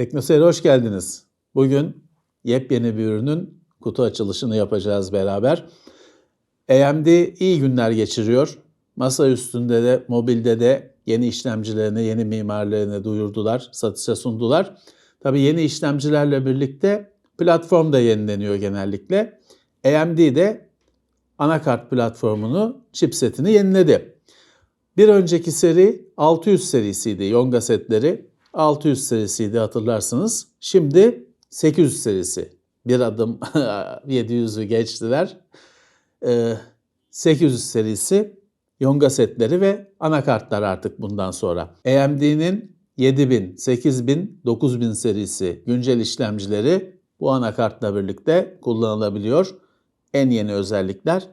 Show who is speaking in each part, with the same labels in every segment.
Speaker 1: Teknoseyir'e hoş geldiniz. Bugün yepyeni bir ürünün kutu açılışını yapacağız beraber. AMD iyi günler geçiriyor. Masa üstünde de, mobilde de yeni işlemcilerini, yeni mimarlarını duyurdular, satışa sundular. Tabii yeni işlemcilerle birlikte platform da yenileniyor genellikle. AMD de anakart platformunu, chipsetini yeniledi. Bir önceki seri 600 serisiydi Yonga setleri. 600 serisiydi hatırlarsınız. Şimdi 800 serisi. Bir adım 700'ü geçtiler. Ee, 800 serisi Yonga setleri ve anakartlar artık bundan sonra. AMD'nin 7000, 8000, 9000 serisi güncel işlemcileri bu anakartla birlikte kullanılabiliyor. En yeni özellikler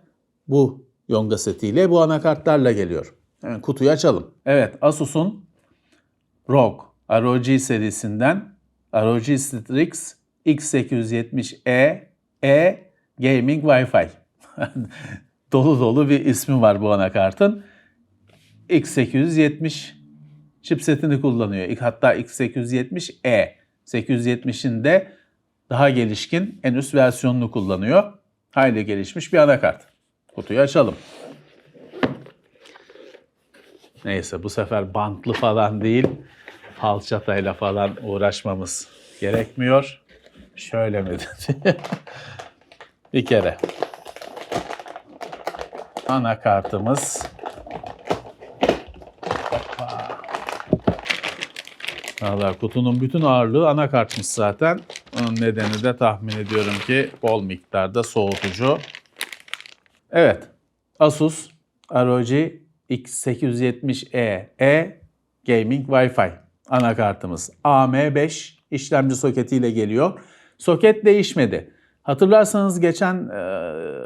Speaker 1: bu Yonga setiyle, bu anakartlarla geliyor. Hemen kutuyu açalım. Evet, Asus'un ROG, ROG serisinden ROG Strix X870E E Gaming Wi-Fi. dolu dolu bir ismi var bu anakartın. X870 chipsetini kullanıyor. Hatta X870E. 870'in de daha gelişkin en üst versiyonunu kullanıyor. Hayli gelişmiş bir anakart. Kutuyu açalım. Neyse bu sefer bantlı falan değil, falçatayla falan uğraşmamız gerekmiyor. Şöyle mi dedi? bir kere. Anakartımız. Hoppa. Valla kutunun bütün ağırlığı anakartmış zaten. Onun nedeni de tahmin ediyorum ki bol miktarda soğutucu. Evet. Asus ROG X870E E Gaming Wi-Fi anakartımız. AM5 işlemci soketiyle geliyor. Soket değişmedi. Hatırlarsanız geçen e,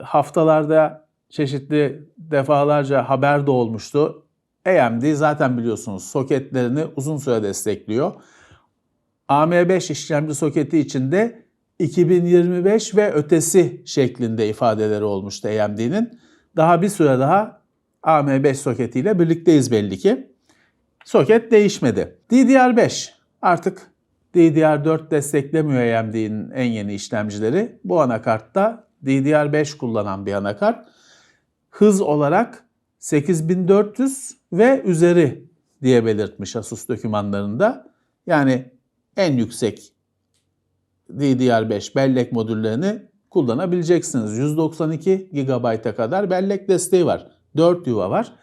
Speaker 1: haftalarda çeşitli defalarca haber de olmuştu. AMD zaten biliyorsunuz soketlerini uzun süre destekliyor. AM5 işlemci soketi içinde 2025 ve ötesi şeklinde ifadeleri olmuştu AMD'nin. Daha bir süre daha AM5 soketiyle birlikteyiz belli ki. Soket değişmedi. DDR5 artık DDR4 desteklemiyor AMD'nin en yeni işlemcileri. Bu anakartta DDR5 kullanan bir anakart. Hız olarak 8400 ve üzeri diye belirtmiş Asus dokümanlarında. Yani en yüksek DDR5 bellek modüllerini kullanabileceksiniz. 192 GB'a kadar bellek desteği var. 4 yuva var.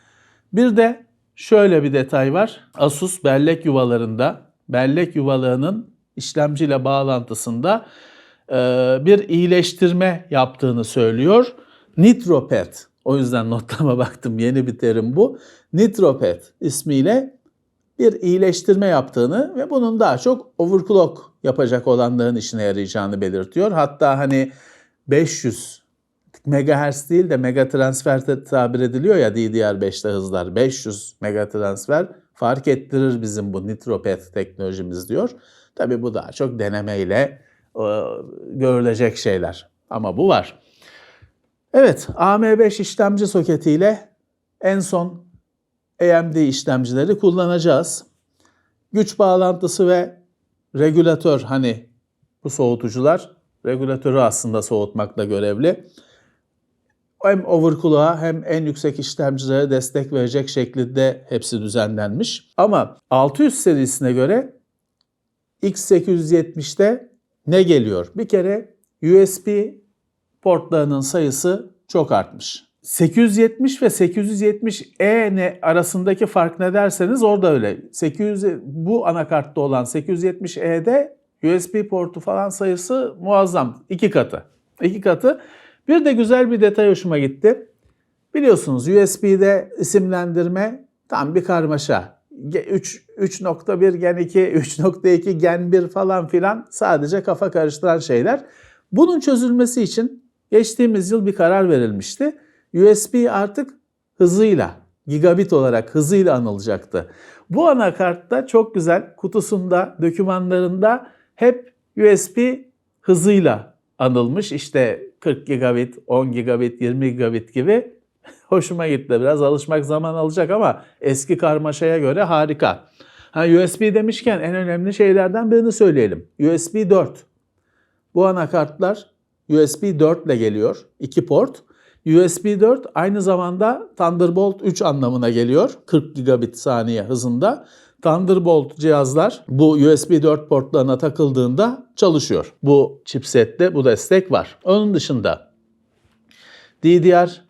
Speaker 1: Bir de şöyle bir detay var. Asus bellek yuvalarında, bellek yuvalarının işlemciyle bağlantısında e, bir iyileştirme yaptığını söylüyor. NitroPad, o yüzden notlama baktım yeni bir terim bu. NitroPad ismiyle bir iyileştirme yaptığını ve bunun daha çok overclock yapacak olanların işine yarayacağını belirtiyor. Hatta hani 500 megahertz değil de mega transfer tabir ediliyor ya DDR5'te hızlar 500 mega transfer fark ettirir bizim bu NitroPad teknolojimiz diyor. Tabi bu daha çok denemeyle e, görülecek şeyler ama bu var. Evet AM5 işlemci soketiyle en son AMD işlemcileri kullanacağız. Güç bağlantısı ve regülatör hani bu soğutucular regülatörü aslında soğutmakla görevli. Hem overclock'a hem en yüksek işlemcilere destek verecek şekilde hepsi düzenlenmiş. Ama 600 serisine göre X870'te ne geliyor? Bir kere USB portlarının sayısı çok artmış. 870 ve 870E ne arasındaki fark ne derseniz orada öyle. 800 bu anakartta olan 870E'de USB portu falan sayısı muazzam. iki katı. İki katı. Bir de güzel bir detay hoşuma gitti. Biliyorsunuz USB'de isimlendirme tam bir karmaşa. 3 3.1 gen 2, 3.2 gen 1 falan filan sadece kafa karıştıran şeyler. Bunun çözülmesi için geçtiğimiz yıl bir karar verilmişti. USB artık hızıyla, gigabit olarak hızıyla anılacaktı. Bu anakartta çok güzel kutusunda, dokümanlarında hep USB hızıyla anılmış. İşte 40 gigabit, 10 gigabit, 20 gigabit gibi hoşuma gitti. Biraz alışmak zaman alacak ama eski karmaşaya göre harika. Ha USB demişken en önemli şeylerden birini söyleyelim. USB 4. Bu anakartlar USB 4 ile geliyor. 2 port. USB 4 aynı zamanda Thunderbolt 3 anlamına geliyor. 40 gigabit saniye hızında. Thunderbolt cihazlar bu USB 4 portlarına takıldığında çalışıyor. Bu chipsette bu destek var. Onun dışında DDR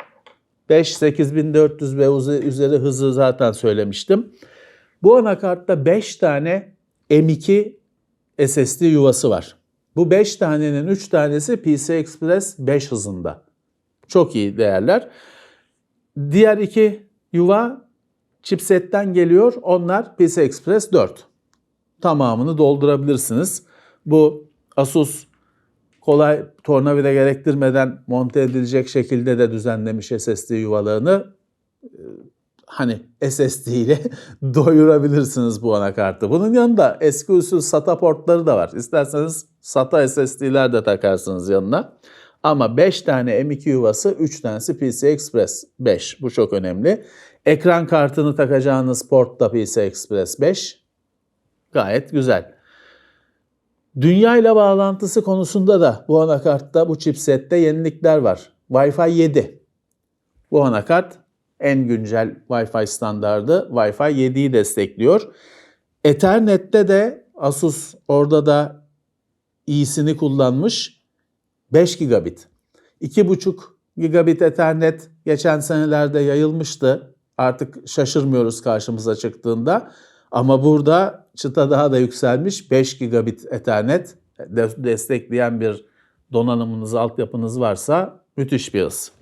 Speaker 1: 5 8400 ve üzeri hızı zaten söylemiştim. Bu anakartta 5 tane M2 SSD yuvası var. Bu 5 tanenin 3 tanesi PCI Express 5 hızında. Çok iyi değerler. Diğer iki yuva chipsetten geliyor. Onlar PCI Express 4. Tamamını doldurabilirsiniz. Bu Asus kolay tornavida gerektirmeden monte edilecek şekilde de düzenlemiş SSD yuvalarını hani SSD ile doyurabilirsiniz bu anakartı. Bunun yanında eski usul SATA portları da var. İsterseniz SATA SSD'ler de takarsınız yanına. Ama 5 tane M2 yuvası, 3 tanesi PCI Express 5. Bu çok önemli. Ekran kartını takacağınız port da PCI Express 5. Gayet güzel. Dünya ile bağlantısı konusunda da bu anakartta, bu chipsette yenilikler var. Wi-Fi 7. Bu anakart en güncel Wi-Fi standardı Wi-Fi 7'yi destekliyor. Ethernet'te de Asus orada da iyisini kullanmış 5 gigabit. 2,5 gigabit Ethernet geçen senelerde yayılmıştı. Artık şaşırmıyoruz karşımıza çıktığında. Ama burada çıta daha da yükselmiş. 5 gigabit Ethernet destekleyen bir donanımınız, altyapınız varsa müthiş bir hız.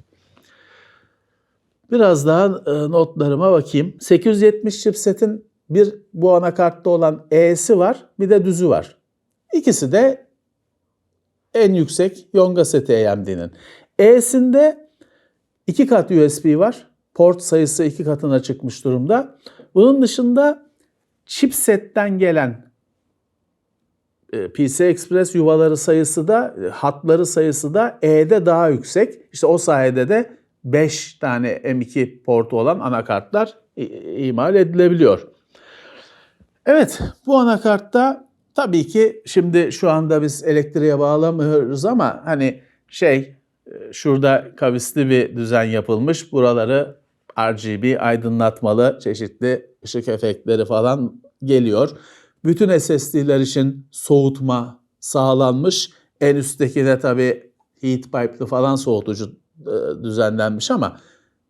Speaker 1: Biraz daha notlarıma bakayım. 870 chipsetin bir bu anakartta olan E'si var, bir de düzü var. İkisi de en yüksek Yonga seti AMD'nin. E'sinde iki kat USB var. Port sayısı iki katına çıkmış durumda. Bunun dışında chipsetten gelen PC Express yuvaları sayısı da hatları sayısı da E'de daha yüksek. İşte o sayede de 5 tane M2 portu olan anakartlar imal edilebiliyor. Evet bu anakartta tabii ki şimdi şu anda biz elektriğe bağlamıyoruz ama hani şey şurada kavisli bir düzen yapılmış. Buraları RGB aydınlatmalı çeşitli ışık efektleri falan geliyor. Bütün SSD'ler için soğutma sağlanmış. En üsttekine tabii heat pipe'lı falan soğutucu düzenlenmiş ama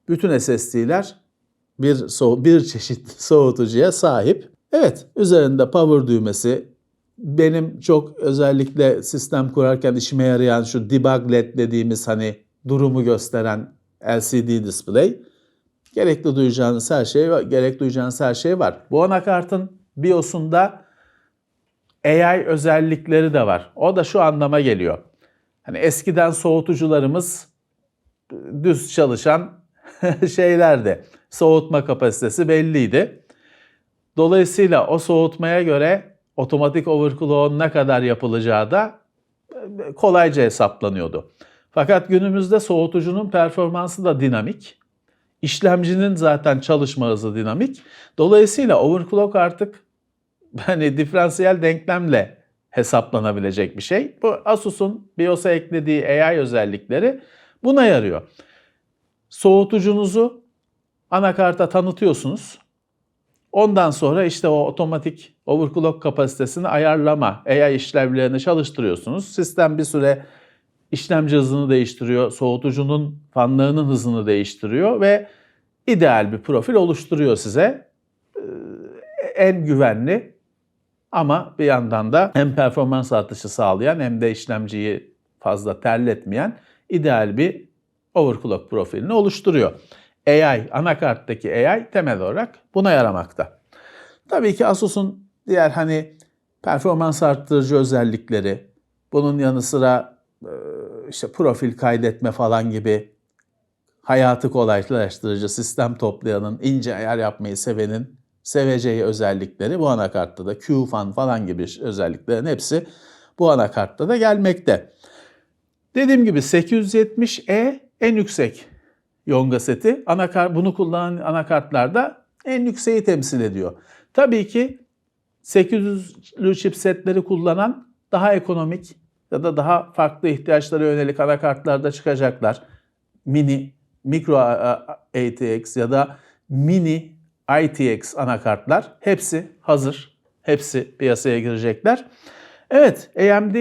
Speaker 1: bütün SSD'ler bir so bir çeşit soğutucuya sahip. Evet, üzerinde power düğmesi benim çok özellikle sistem kurarken işime yarayan şu debug led dediğimiz hani durumu gösteren LCD display. Gerekli duyacağınız her şey var. Gerek duyacağınız her şey var. Bu anakartın BIOS'unda AI özellikleri de var. O da şu anlama geliyor. Hani eskiden soğutucularımız düz çalışan şeylerdi. Soğutma kapasitesi belliydi. Dolayısıyla o soğutmaya göre otomatik overclock'un ne kadar yapılacağı da kolayca hesaplanıyordu. Fakat günümüzde soğutucunun performansı da dinamik. İşlemcinin zaten çalışma hızı dinamik. Dolayısıyla overclock artık hani diferansiyel denklemle hesaplanabilecek bir şey. Bu Asus'un BIOS'a eklediği AI özellikleri buna yarıyor. Soğutucunuzu anakarta tanıtıyorsunuz. Ondan sonra işte o otomatik overclock kapasitesini ayarlama AI işlevlerini çalıştırıyorsunuz. Sistem bir süre işlemci hızını değiştiriyor, soğutucunun fanlığının hızını değiştiriyor ve ideal bir profil oluşturuyor size. En güvenli ama bir yandan da hem performans artışı sağlayan hem de işlemciyi fazla terletmeyen ideal bir overclock profilini oluşturuyor. AI, anakarttaki AI temel olarak buna yaramakta. Tabii ki Asus'un diğer hani performans arttırıcı özellikleri, bunun yanı sıra işte profil kaydetme falan gibi hayatı kolaylaştırıcı sistem toplayanın, ince ayar yapmayı sevenin seveceği özellikleri bu anakartta da QFan falan gibi özelliklerin hepsi bu anakartta da gelmekte. Dediğim gibi 870E en yüksek Yonga seti. Anakart, bunu kullanan anakartlarda en yükseği temsil ediyor. Tabii ki 800'lü chipsetleri kullanan daha ekonomik ya da daha farklı ihtiyaçlara yönelik anakartlarda çıkacaklar. Mini, micro ATX ya da mini ITX anakartlar hepsi hazır. Hepsi piyasaya girecekler. Evet AMD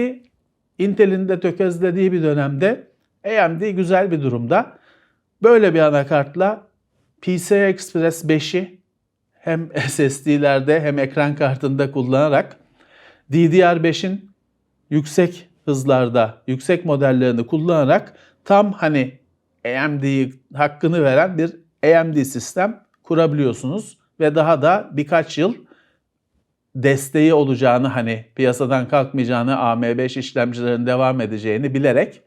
Speaker 1: Intel'in de tökezlediği bir dönemde AMD güzel bir durumda. Böyle bir anakartla PCI Express 5'i hem SSD'lerde hem ekran kartında kullanarak DDR5'in yüksek hızlarda, yüksek modellerini kullanarak tam hani AMD'yi hakkını veren bir AMD sistem kurabiliyorsunuz ve daha da birkaç yıl desteği olacağını hani piyasadan kalkmayacağını AM5 işlemcilerin devam edeceğini bilerek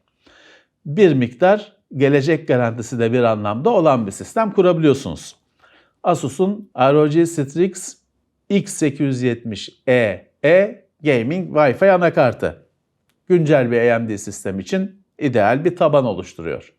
Speaker 1: bir miktar gelecek garantisi de bir anlamda olan bir sistem kurabiliyorsunuz. Asus'un ROG Strix X870E E Gaming Wi-Fi anakartı. Güncel bir AMD sistem için ideal bir taban oluşturuyor.